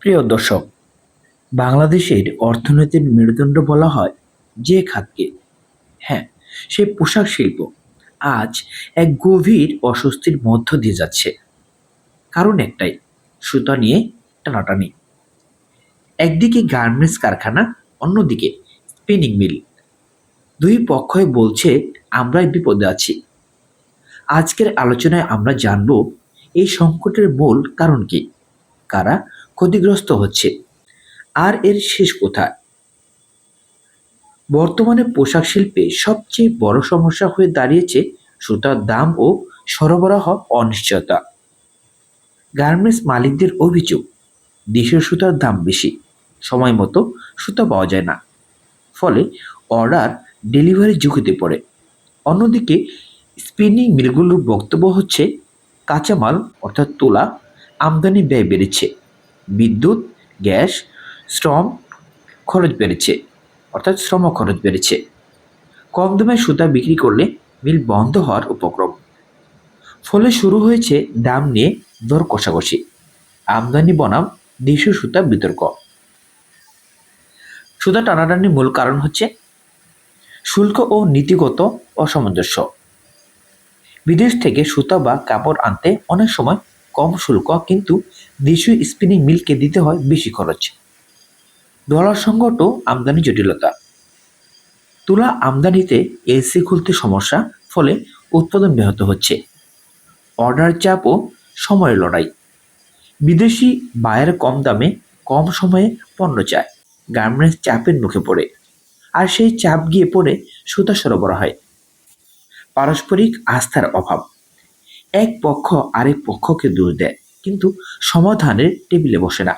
প্রিয় দর্শক, বাংলাদেশের অর্থনীতির মেরুদণ্ড বলা হয় যে খাতকে। হ্যাঁ সে পোশাক শিল্প আজ এক গভীর অস্বস্তির মধ্য দিয়ে যাচ্ছে। কারণ একটাই, সুতা নিয়ে টানাটানি। একদিকে গার্মেন্টস কারখানা, অন্যদিকে স্পিনিং মিল। দুই পক্ষই বলছে, আমরাই বিপদে আছি। আজকের আলোচনায় আমরা জানব, এই সংকটের মূল কারণ কি? কারা ক্ষতিগ্রস্ত হচ্ছে। আর এর শেষ কোথায়? বর্তমানে পোশাক শিল্পে সবচেয়ে বড় সমস্যা হয়ে দাঁড়িয়েছে সুতার দাম ও সরবরাহ অনিশ্চয়তা। গার্মেন্টস মালিকদের অভিযোগ দেশের সুতার দাম বেশি, সময় মতো সুতা পাওয়া যায় না। ফলে অর্ডার ডেলিভারি ঝুঁকিতে পড়ে। অন্যদিকে, স্পিনিং মিলগুলোর বক্তব্য হচ্ছে, কাঁচামাল অর্থাৎ তোলা, আমদানি ব্যয় বেড়েছে। বিদ্যুৎ, গ্যাস, শ্রম খরচ বেড়েছে, অর্থাৎ শ্রম খরচ বেড়েছে। কম দামে সুতা বিক্রি করলে মিল বন্ধ হওয়ার উপক্রম। ফলে শুরু হয়েছে দাম নিয়ে দর কষাকষি। আমদানি বনাম, দেশীয় সুতা বিতর্ক। সুতা টানাটানির মূল কারণ হচ্ছে শুল্ক ও নীতিগত অসামঞ্জস্য। বিদেশ থেকে সুতা বা কাপড় আনতে অনেক সময় কম শুল্ক, কিন্তু দেশীয় স্পিনিং মিলকে দিতে হয় বেশি খরচ। ডলার সংকট আমদানি জটিলতা। তুলা আমদানিতে এসি খুলতে সমস্যা, ফলে উৎপাদন ব্যাহত হচ্ছে। অর্ডার চাপ ও সময়ের লড়াই। বিদেশি বায়ের কম দামে কম সময়ে পণ্য চায় গার্মেন্টস চাপের মুখে পড়ে, আর সেই চাপ গিয়ে পড়ে সুতা সরবরাহ। হয় পারস্পরিক আস্থার অভাব। এক পক্ষ আরেক পক্ষকে দোষ দেয়, কিন্তু সমাধানের টেবিলে বসে না।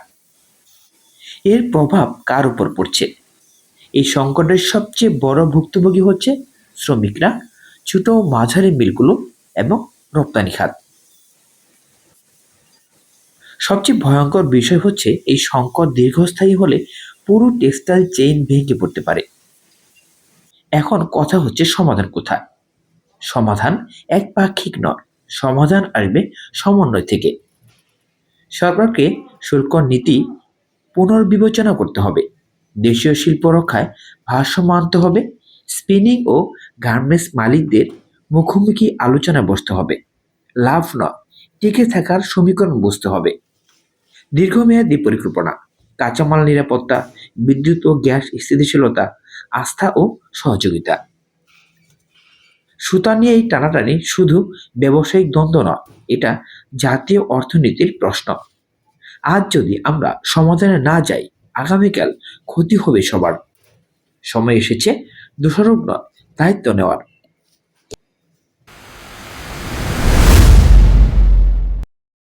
এর প্রভাব কার উপর পড়ছে? এই সংকটের সবচেয়ে বড় ভুক্তভোগী হচ্ছে শ্রমিকরা, ছোট মাঝারি মিলগুলো এবং রপ্তানি খাত। সবচেয়ে ভয়ঙ্কর বিষয় হচ্ছে এই সংকট দীর্ঘস্থায়ী হলে পুরো টেক্সটাইল চেইন ভেঙে পড়তে পারে। এখন কথা হচ্ছে সমাধান কোথায়? সমাধান একপাক্ষিক নয় সমাধান আসবে সমন্বয় থেকে। সরকারকে শুল্ক নীতি পুনর্বিবেচনা করতে হবে। দেশীয় শিল্প রক্ষায় ভারসাম্য আনতে হবে। স্পিনিং ও গার্মেন্টস মালিকদের মুখোমুখি আলোচনা বসতে হবে। লাভ নয়, টিকে থাকার সমীকরণ বুঝতে হবে। দীর্ঘমেয়াদী পরিকল্পনা, কাঁচামাল নিরাপত্তা, বিদ্যুৎ ও গ্যাস স্থিতিশীলতা, আস্থা ও সহযোগিতা। সুতা নিয়ে এই টানাটানি শুধু ব্যবসায়িক দ্বন্দ্ব নয়, এটা জাতীয় অর্থনীতির প্রশ্ন। আজ যদি আমরা সমাধানে না যাই, আগামীকাল ক্ষতি হবে সবার। সময় এসেছে দোষারোপ নয়, দায়িত্ব নেওয়ার।